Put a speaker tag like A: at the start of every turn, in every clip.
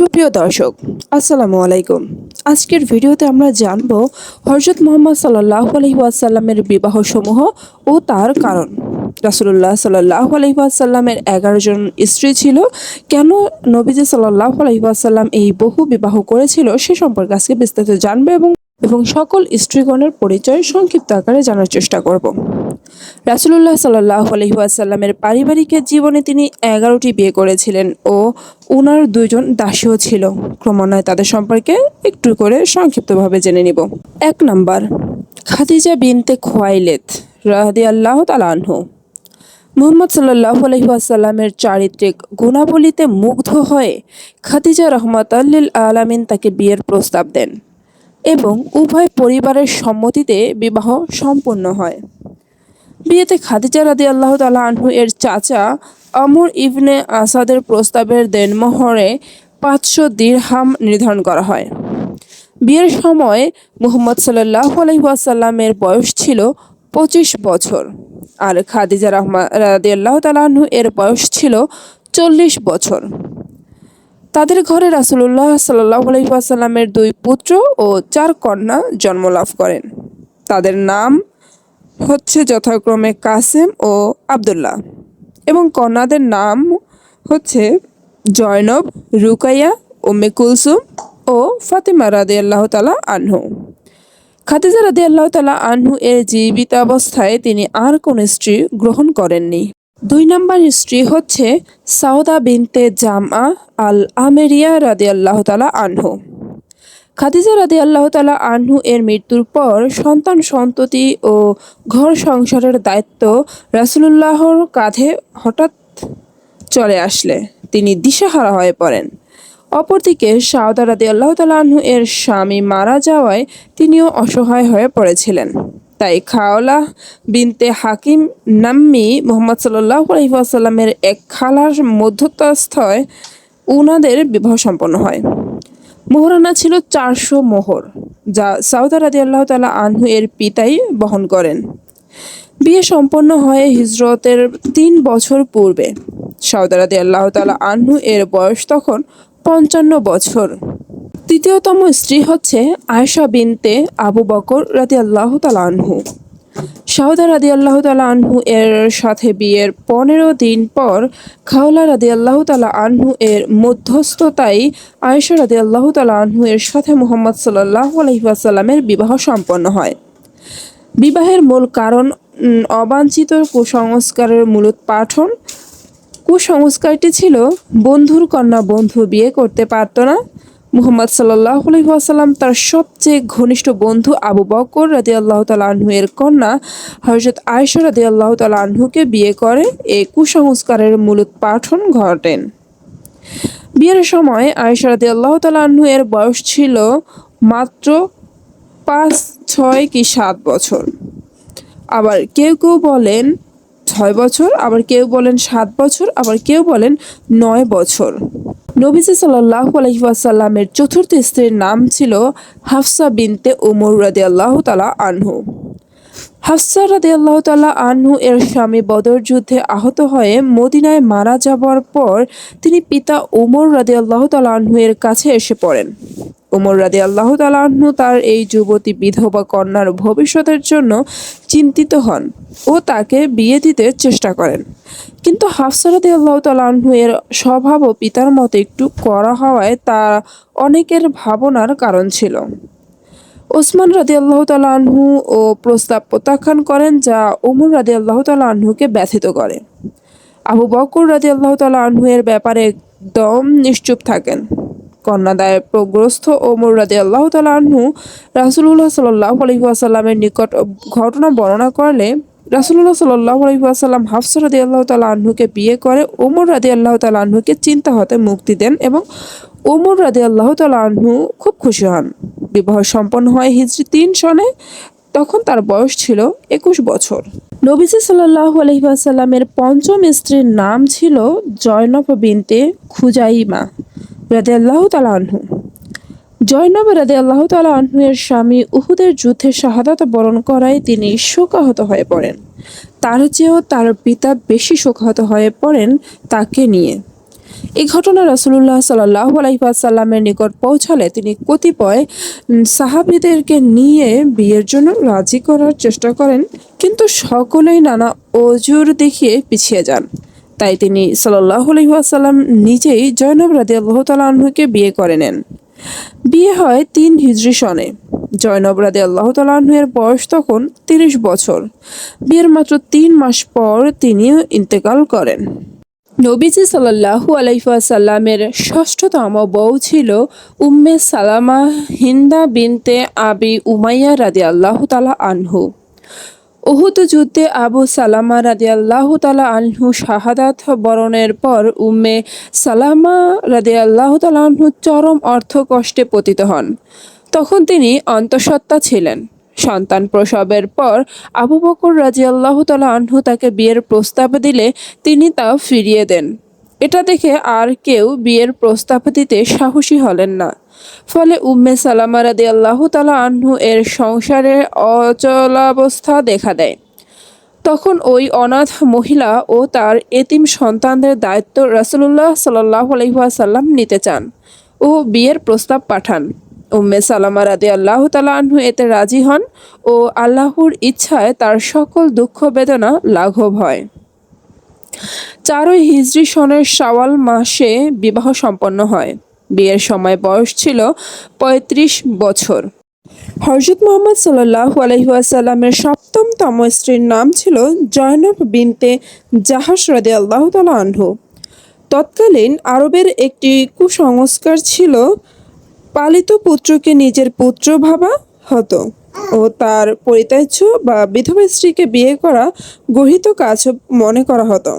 A: সুপ্রিয় দর্শক, আসসালামু আলাইকুম। আজকের ভিডিওতে আমরা জানব হজরত মোহাম্মদ সাল্লাহ আলহিউসাল্লামের বিবাহ সমূহ ও তার কারণ। রাসুল্লাহ সাল্লাহ আলহিউসাল্লামের এগারো জন স্ত্রী ছিল। কেন নবীজি সাল্লাহ আলহিউসাল্লাম এই বহু বিবাহ করেছিল সে সম্পর্কে আজকে বিস্তারিত জানবে এবং এবং সকল স্ত্রীগণের পরিচয় সংক্ষিপ্ত আকারে জানার চেষ্টা করব। রাসুলুল্লাহ সাল্লাহ আলহিহাসাল্লামের পারিবারিক জীবনে তিনি এগারোটি বিয়ে করেছিলেন ও ওনার দুইজন দাসীও ছিল। ক্রমান্বয়ে তাদের সম্পর্কে একটু করে সংক্ষিপ্তভাবে জেনে নিব। এক নাম্বার, খাদিজা বিনতে খোয়াইলেত রাহাদি আল্লাহ তালাহু মুহাম্মদ সাল্লাহ আলহিহাসাল্লামের চারিত্রিক গুণাবলীতে মুগ্ধ হয়ে খাদিজা রহমত আল্লিল আলামিন তাকে বিয়ের প্রস্তাব দেন। এবং উভয় পরিবারের সম্মতিতে বিবাহ সম্পন্ন হয়। বিয়েতে খাদিজা রাদি আল্লাহ তালা আনহু এর চাচা অমর ইবনে আসাদের প্রস্তাবের দেনমোহরে পাঁচশো দিরহাম নির্ধারণ করা হয়। বিয়ের সময় মুহম্মদ সাল্লাহ আলহিহাসাল্লামের বয়স ছিল পঁচিশ বছর আর খাদিজা রহমা রাদি আল্লাহ তালাহু এর বয়স ছিল চল্লিশ বছর। তাদের ঘরে রাসুলুল্লাহ সাল্লাহ আলহিহাসাল্লামের দুই পুত্র ও চার কন্যা জন্মলাভ করেন। তাদের নাম হচ্ছে যথাক্রমে কাসেম ও আবদুল্লাহ এবং কন্যাদের নাম হচ্ছে জয়নব, রুকাইয়া ওমে কুলসুম ও ফাতিমা রাদে আল্লাহ তালা আনহু। খাদিজা রাদে আল্লাহ তালা আনহু এর জীবিতাবস্থায় তিনি আর কোন স্ত্রী গ্রহণ করেননি। দুই নম্বর স্ত্রী হচ্ছে সাউদা বিনতে জামা আল আমেরিয়া রাদে আল্লাহ তালা আনহু। খাদিজা রাদি আল্লাহ তালা আনহু এর মৃত্যুর পর সন্তান সন্ততি ও ঘর সংসারের দায়িত্ব রাসুলুল্লাহর কাঁধে হঠাৎ চলে আসলে। তিনি দিশাহারা হয়ে পড়েন। অপরদিকে সাউদা রাদি আল্লাহ তালা আনহু এর স্বামী মারা যাওয়ায় তিনিও অসহায় হয়ে পড়েছিলেন। তাই খাওলা বিনতে হাকিম নাম্মি মোহাম্মদ সাল্লাহ আলহিহাসাল্লামের এক খালার মধ্যস্থয় উনাদের বিবাহ সম্পন্ন হয়। মোহরানা ছিল চারশো মোহর, যা সাউদা রাদি আল্লাহ তালা আনহু এর পিতাই বহন করেন। বিয়ে সম্পন্ন হয় হিজরতের তিন বছর পূর্বে সাউদা রাদি আল্লাহ তালা আনহু এর বয়স তখন পঞ্চান্ন বছর। তৃতীয়তম স্ত্রী হচ্ছে আয়সা বিনতে আবু বকর রাদি আল্লাহ আনহু। সাউদা রাদি আল্লাহ তালা আনহু এর সাথে বিয়ের পনেরো দিন পর খাওলা রাদি আল্লাহ তালা আনহু এর মধ্যস্থতায় আয়েশা রাদি আল্লাহ তালা আনহু এর সাথে মোহাম্মদ সাল্লাহ আলহিবাসাল্লামের বিবাহ সম্পন্ন হয়। বিবাহের মূল কারণ অবাঞ্ছিত কুসংস্কারের মূলত পাঠন। কুসংস্কারটি ছিল বন্ধুর কন্যা বন্ধু বিয়ে করতে পারত না। মুহাম্মদ সাল্লাহ আলহিহাসাল্লাম তার সবচেয়ে ঘনিষ্ঠ বন্ধু আবু বকর রাদি আল্লাহ তালা আনহু এর কন্যা হজরত আয়সা রাদি আল্লাহ তালা আনহুকে বিয়ে করে এ কুসংস্কারের মূলোৎপাঠন ঘটেন। বিয়ের সময় আয়সা রাদি আল্লাহ তালা আনহু এর বয়স ছিল মাত্র পাঁচ, ছয় কি সাত বছর। আবার কেউ কেউ বলেন ছয় বছর, আবার কেউ বলেন সাত বছর, আবার কেউ বলেন নয় বছর। নবীজি সাল্লাহ আলহিহাসাল্লামের চতুর্থ স্ত্রীর নাম ছিল হাফসা বিনতে ওমর রাদি আল্লাহ তালা আনহু। হাফসা রাদে আল্লাহ তালা আনহু এর স্বামী বদর যুদ্ধে আহত হয়ে মদিনায় মারা যাবার পর তিনি পিতা ওমর রাদি আল্লাহ তালা আনহু এর কাছে এসে পড়েন। ওমর রাদি আল্লাহ তালাহু তার এই যুবতী বিধবা কন্যার ভবিষ্যতের জন্য চিন্তিত হন ও তাকে বিয়ে দিতে চেষ্টা করেন। কিন্তু হাফসা রাদি আল্লাহ তালাহু এর স্বভাব ও পিতার মতো একটু করা হওয়ায় তা অনেকের ভাবনার কারণ ছিল। ওসমান রাদি আল্লাহ তালাহু ও প্রস্তাব প্রত্যাখ্যান করেন যা ওমর রাদি আল্লাহ তালাহুকে ব্যথিত করে। আবু বকর রাদি আল্লাহ তালাহু এর ব্যাপারে একদম নিশ্চুপ থাকেন। কন্যাদায় প্রগ্রস্ত ওমর রাদি আল্লাহ তালাহু রাসুল্লাহ সাল্লাহ নিকট ঘটনা বর্ণনা করলে রাসুল্লাহ সাল্লাহ আলহিহাসাল্লাম হাফসা রাদি আল্লাহ তালাহুকে বিয়ে করে, ওমর রাদি আল্লাহ তালাহুকে চিন্তা হতে মুক্তি দেন এবং ওমর রাদি আল্লাহ তালাহু খুব খুশি হন। বিবাহ সম্পন্ন হয় হিজরি তিন সনে, তখন তার বয়স ছিল একুশ বছর। নবীজি সাল্লাহ আলহিহাসাল্লামের পঞ্চম স্ত্রীর নাম ছিল জয়নব বিনতে খুজাইমা। রাদে আল্লাহ তালাহু জয়নব রাদে আল্লাহ তালাহু এর স্বামী উহুদের যুদ্ধে শাহাদাত বরণ করায় তিনি শোকাহত হয়ে পড়েন। তার চেয়েও তার পিতা বেশি শোকাহত হয়ে পড়েন তাকে নিয়ে। এই ঘটনা রাসুলুল্লাহ সাল্লাহ আলাইসাল্লামের নিকট পৌঁছালে তিনি কতিপয় সাহাবিদেরকে নিয়ে বিয়ের জন্য রাজি করার চেষ্টা করেন, কিন্তু সকলেই নানা অজুর দেখিয়ে পিছিয়ে যান। তাই তিনি সাল্লাহ আলহিহাসাল্লাম নিজেই জয়নব রাদি আল্লাহ তালাহুকে বিয়ে করে নেন। বিয়ে হয় তিন হিজরি সনে। জয়নব রাদি আল্লাহ তালাহের বয়স তখন তিরিশ বছর। বিয়ের মাত্র তিন মাস পর তিনি ইন্তেকাল করেন। নবীজি সাল্লাহু আলাইসাল্লামের ষষ্ঠতম বউ ছিল উম্মে সালামা হিন্দা বিনতে আবি উমাইয়া রাদি আল্লাহ তালা আনহু। উহুদ যুদ্ধে আবু সালামা রাজিয়াল্লাহ তালা আনহু শাহাদাত বরণের পর উম্মে সালামা রাজিয়াল্লাহ তালা আনহু চরম অর্থ কষ্টে পতিত হন। তখন তিনি অন্তঃসত্ত্বা ছিলেন। সন্তান প্রসবের পর আবু বকর রাজিয়াল্লাহ তালা আনহু তাকে বিয়ের প্রস্তাব দিলে তিনি তা ফিরিয়ে দেন। এটা দেখে আর কেউ বিয়ের প্রস্তাব দিতে সাহসী হলেন না। ফলে উম্মে সালামা রাদি আল্লাহ তালা আহ্নু এর সংসারে অচলাবস্থা দেখা দেয়। তখন ওই অনাথ মহিলা ও তার এতিম সন্তানদের দায়িত্ব রাসুলুল্লাহ সাল্লাহ আলহিহাসাল্লাম নিতে চান ও বিয়ের প্রস্তাব পাঠান। উম্মে সালামা রাদি আল্লাহ তালা আনহু এতে রাজি হন ও আল্লাহর ইচ্ছায় তার সকল দুঃখ বেদনা লাঘব হয়। চারই হিজরি সনের শাওয়াল মাসে বিবাহ সম্পন্ন হয়। বিয়ের সময় বয়স ছিল পঁয়ত্রিশ বছর। হরজত মোহাম্মদ সাল্লাহ আলহিহাসাল্লামের সপ্তমতম স্ত্রীর নাম ছিল জয়নব বিনতে জাহাস রাদে আল্লাহ তালা আনহু। তৎকালীন আরবের একটি কুসংস্কার ছিল, পালিত পুত্রকে নিজের পুত্র ভাবা হতো। ও তার পরিত্যাজ্য বা বিধবা স্ত্রীকে বিয়ে করা গহিত কাজ মনে করা হতো।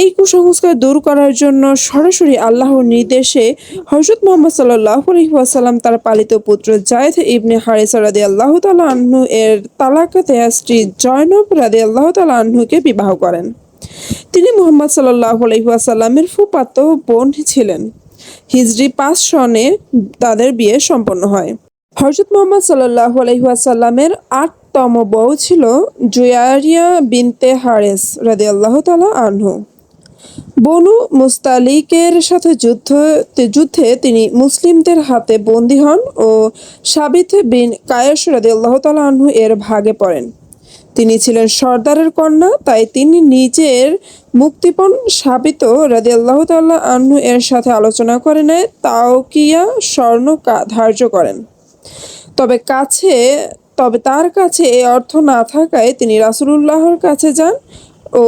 A: এই কুসংস্কার দূর করার জন্য সরাসরি আল্লাহর নির্দেশে হজরত মোহাম্মদ সাল্লাহ আলহিহাসাল্লাম তার পালিত পুত্র জায়দ ইবনে হারিসা রাদি আল্লাহ তালা আহ্নু এর তালাকাতে স্ত্রী জয়নব রাদি আল্লাহ তালা আহ্নুকে বিবাহ করেন। তিনি মোহাম্মদ সাল্লাহ আলহিহাসাল্লামের ফুপাতো বোন ছিলেন। হিজরি পাঁচ সনে তাদের বিয়ে সম্পন্ন হয়। হজরত মোহাম্মদ সাল্লাহ আলহিহাসাল্লামের আটতম বউ ছিল জুয়ারিয়া বিনতে হারেস রাদি আল্লাহ তালা আনহু। বনু মুস্তালিকের সাথে যুদ্ধ যুদ্ধে তিনি মুসলিমদের হাতে বন্দী হন ও সাবিত বিন কায়েস রাদি আল্লাহ তালা আনহু এর ভাগে পড়েন। তিনি ছিলেন সর্দারের কন্যা, তাই তিনি নিজের মুক্তিপণ সাবিত রাদি আল্লাহ তাল্লাহ আনহু এর সাথে আলোচনা করে নেয়, তাওকিয়া স্বর্ণ ধার্য করেন। তবে কাছে, তবে তার কাছে এই অর্থ না থাকায় তিনি রাসূলুল্লাহর কাছে যান ও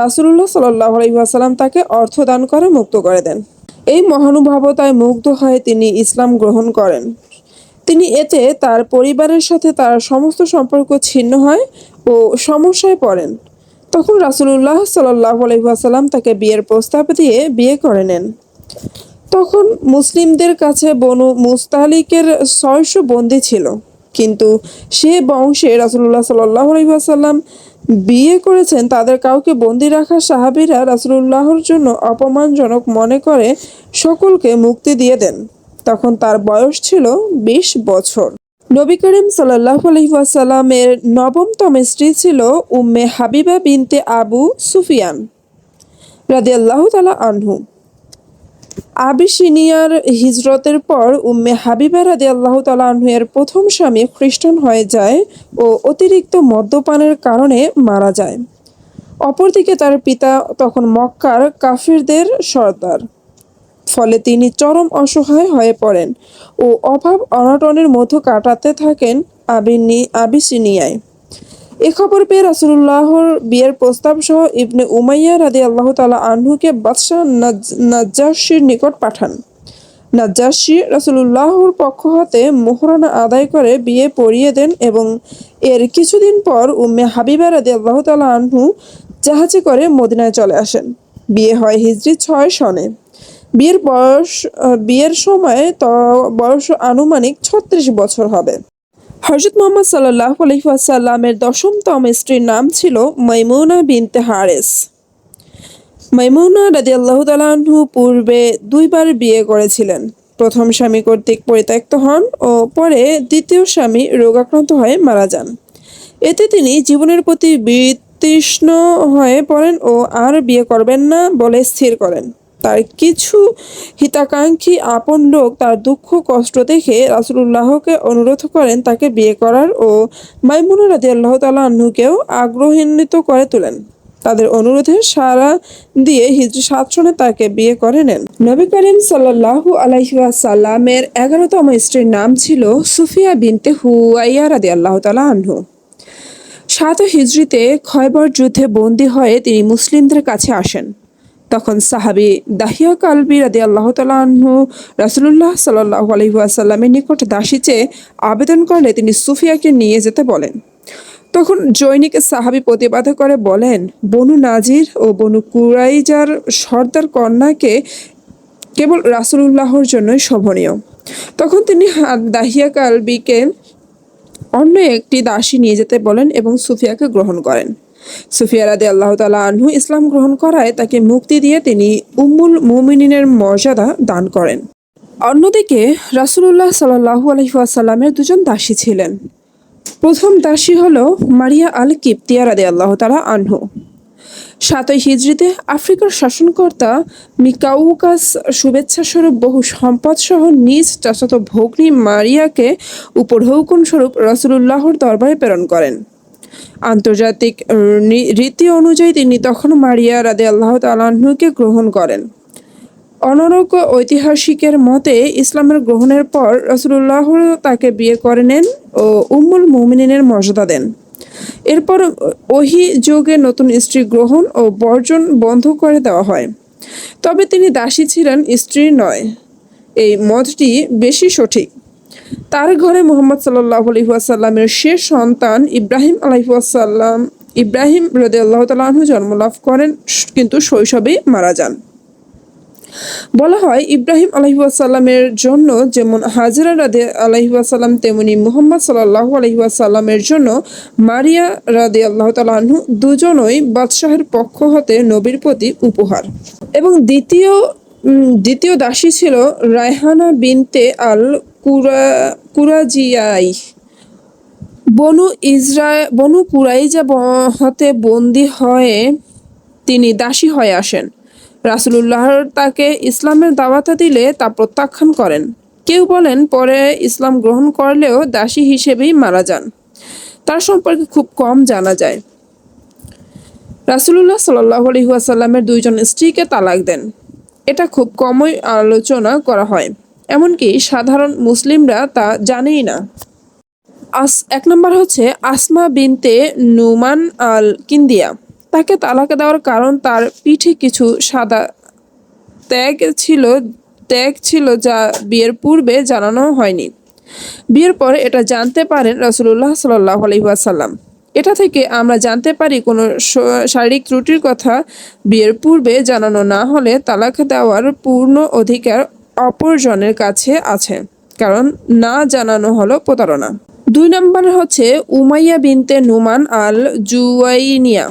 A: রাসূলুল্লাহ সাল্লাহ আলহিহাসাল্লাম তাকে অর্থ দান করে, মুক্ত করে দেন। এই মহানুভবতায় মুগ্ধ হয়ে তিনি ইসলাম গ্রহণ করেন। তিনি এতে তার পরিবারের সাথে তার সমস্ত সম্পর্ক ছিন্ন হয় ও সমস্যায় পড়েন। তখন রাসূলুল্লাহ সাল্লাহ আলহিহাসাল্লাম তাকে বিয়ের প্রস্তাব দিয়ে বিয়ে করে নেন। তখন মুসলিমদের কাছে বনু মুস্তালিকের ছয়শো বন্দী ছিল। কিন্তু সে বংশে রাসুল্লাহ সাল্লাহ বিয়ে করেছেন, তাদের কাউকে বন্দি রাখা সাহাবিরা রাসুল্লাহর জন্য অপমানজনক মনে করে সকলকে মুক্তি দিয়ে দেন। তখন তার বয়স ছিল বিশ বছর। নবী করিম সাল্লাহ আলহিহাসাল্লামের নবমতম স্ত্রী ছিল উম্মে হাবিবা বিনতে আবু সুফিয়ান রাদিয়াল্লাহু তালা আনহু। আবিসিনিয়ার হিজরতের পর উম্মে হাবিবা রাদি আল্লাহ এর প্রথম স্বামী খ্রিস্টান হয়ে যায় ও অতিরিক্ত মদ্যপানের কারণে মারা যায়। অপরদিকে তার পিতা তখন মক্কার কাফিরদের সর্দার। ফলে তিনি চরম অসহায় হয়ে পড়েন ও অভাব অনটনের মধ্য কাটাতে থাকেন আবিনি আবিসিনিয়ায় এ খবর পেয়ে রাসুল্লাহর বিয়ের প্রস্তাব সহ ইবনে উমাইয়া রাদি আল্লাহ তালা আনহুকে বাদশাহ নাজ্জাসির নিকট পাঠান। নাজ্জাসি রাসুলুল্লাহর পক্ষ হতে মোহরানা আদায় করে বিয়ে পড়িয়ে দেন এবং এর কিছুদিন পর উম্মে হাবিবা রাদি আল্লাহ তালা আনহু জাহাজে করে মদিনায় চলে আসেন। বিয়ে হয় হিজরি ছয় সনে। বিয়ের বয়স, বিয়ের সময় ত, বয়স আনুমানিক ছত্রিশ বছর হবে। হজরত মোহাম্মদ সাল্লাহ আলহিহাসাল্লামের দশমতম স্ত্রীর নাম ছিল মাইমুনা বিনতে হারেস। মাইমুনা রাজি আল্লাহ তালাহু পূর্বে দুইবার বিয়ে করেছিলেন। প্রথম স্বামী কর্তৃক পরিত্যক্ত হন ও পরে দ্বিতীয় স্বামী রোগাক্রান্ত হয়ে মারা যান। এতে তিনি জীবনের প্রতি বিতৃষ্ণ হয়ে পড়েন ও আর বিয়ে করবেন না বলে স্থির করেন। তার কিছু হিতাকাঙ্ক্ষী আপন লোক তার দুঃখ, কষ্ট দেখে রাসূলুল্লাহকে অনুরোধ করেন তাকে বিয়ে করার ও মাইমুনা রাদিয়াল্লাহু তাআলা আনহুকেও আগ্রহান্বিত করে তোলেন। তাদের অনুরোধে সাড়া দিয়ে হিজরি সাত সনে তাকে বিয়ে করে নেন। নবী করিম সাল্লাল্লাহু আলাইহি ওয়াসাল্লামের এগারোতম স্ত্রীর নাম ছিল সুফিয়া বিনতে হুয়াইয়া রাদিয়াল্লাহু তাআলা আনহু। সাত হিজরিতে খয়বর যুদ্ধে বন্দী হয়ে তিনি মুসলিমদের কাছে আসেন। তখন সাহাবি দাহিয়া কালবি রাদি আল্লাহ তালু রাসুল্লাহ সাল্লাহ আলহিহাসাল্লামের নিকট দাসী চেয়ে আবেদন করলে তিনি সুফিয়াকে নিয়ে যেতে বলেন। তখন জৈনিক সাহাবি প্রতিবাদ করে বলেন, বনু নাজির ও বনু কুরাইজার সর্দার কন্যাকে কেবল রাসুলুল্লাহর জন্যই শোভনীয়। তখন তিনি দাহিয়া কালবিকে অন্য একটি দাসী নিয়ে যেতে বলেন এবং সুফিয়াকে গ্রহণ করেন। সুফিয়া রাদে আল্লাহ তালা আনহু ইসলাম গ্রহণ করায় তাকে মুক্তি দিয়ে তিনি উম্মুল মুমিনিনের মর্যাদা দান করেন। অন্যদিকে রাসূলুল্লাহ সাল্লাহু আলহিহাসাল্লামের দুজন দাসী ছিলেন। প্রথম দাসী হল মারিয়া আল কিপ্তিয়া রাদে আল্লাহ তালা আনহু। সাতই হিজড়িতে আফ্রিকার শাসনকর্তা মিকাউকাস শুভেচ্ছাস্বরূপ বহু সম্পদসহ নিজ চাচাতো ভগ্নী মারিয়াকে উপঢৌকন স্বরূপ রসুলুল্লাহর দরবারে প্রেরণ করেন। আন্তর্জাতিক রীতি অনুযায়ী তিনি তখন মারিয়া রাদে আল্লাহ তালাহুকে গ্রহণ করেন। অনরক ঐতিহাসিকের মতে ইসলামের গ্রহণের পর রসুল্লাহ তাকে বিয়ে করে নেন ও উম্মুল মুমিনিনের মর্যাদা দেন। এরপর ওহি যোগে নতুন স্ত্রী গ্রহণ ও বর্জন বন্ধ করে দেওয়া হয়। তবে তিনি দাসী ছিলেন, স্ত্রী নয়। এই মতটি বেশি সঠিক। তার ঘরে মোহাম্মদ সাল্লাহ আলহিহাসাল্লামের শেষ সন্তান ইব্রাহিম আলহিহাসাল্লাম ইব্রাহিম রদে আল্লাহ তালাহু জন্মলাভ করেন, কিন্তু শৈশবেই মারা যান। বলা হয় ইব্রাহিম আলহিহাসাল্লামের জন্য যেমন হাজরা রাদে আলহিহাসাল্লাম তেমনি মুহাম্মদ সাল্লাহ আলহিহাসাল্লামের জন্য মারিয়া রাদে আল্লাহ তালাহু দুজনই বাদশাহের পক্ষ হতে নবীর প্রতি উপহার। এবং দ্বিতীয় দ্বিতীয় দাসী ছিল রায়হানা বিনতে আল কুরা, কুরাজিয়াই। বনু ইসরা বনু কুরাইজা হতে বন্দী হয়ে তিনি দাসী হয়ে আসেন। রাসুলুল্লাহর তাকে ইসলামের দাওয়াতা দিলে তা প্রত্যাখ্যান করেন। কেউ বলেন, পরে ইসলাম গ্রহণ করলেও দাসী হিসেবেই মারা যান। তার সম্পর্কে খুব কম জানা যায়। রাসুলুল্লাহ সাল্লাহ আলহিহাসাল্লামের দুইজন স্ত্রীকে তালাক দেন। এটা খুব কমই আলোচনা করা হয়। এমনকি সাধারণ মুসলিমরা তা জানেই না। আস, এক নম্বর হচ্ছে আসমা বিনতে নুমান আল কিন্দিয়া তাকে তালাক দেওয়ার কারণ তার পিঠে কিছু সাদা ত্যাগ ছিল ত্যাগ ছিল যা বিয়ের পূর্বে জানানো হয়নি। বিয়ের পরে এটা জানতে পারেন রাসুলুল্লাহ সাল্লাহ আলহিহাসাল্লাম এটা থেকে আমরা জানতে পারি কোনো শারীরিক ত্রুটির কথা বিয়ের পূর্বে জানানো না হলে তালাক দেওয়ার পূর্ণ অধিকার অপরজনের কাছে আছে, কারণ না জানানো হলো প্রতারণা। দুই নম্বর হচ্ছে উমাইয়া বিনতে নুমান আল জুয়াইনিয়া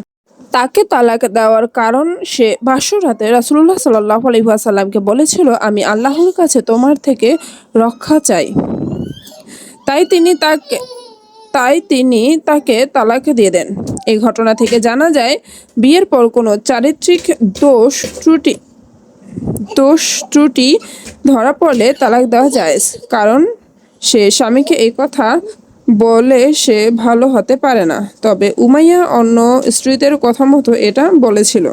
A: তাকে তালাক দেওয়ার কারণ সে ভাষ্যরাতে রাসুল্লাহ সাল্লাহ আলহিহাসাল্লামকে বলেছিল, আমি আল্লাহর কাছে তোমার থেকে রক্ষা চাই। তাই তিনি তাকে, তাই তিনি তাকে তালাক দিয়ে দেন। এই ঘটনা থেকে জানা যায়, বিয়ের পর কোনো চারিত্রিক দোষ ত্রুটি দোষ ত্রুটি ধরা পড়লে তালাক দেওয়া যায় কারণ সে স্বামীকে এই কথা বলে সে ভালো হতে পারে না। তবে উমাইয়া অন্য স্ত্রীদের কথা মতো এটা বলেছিল।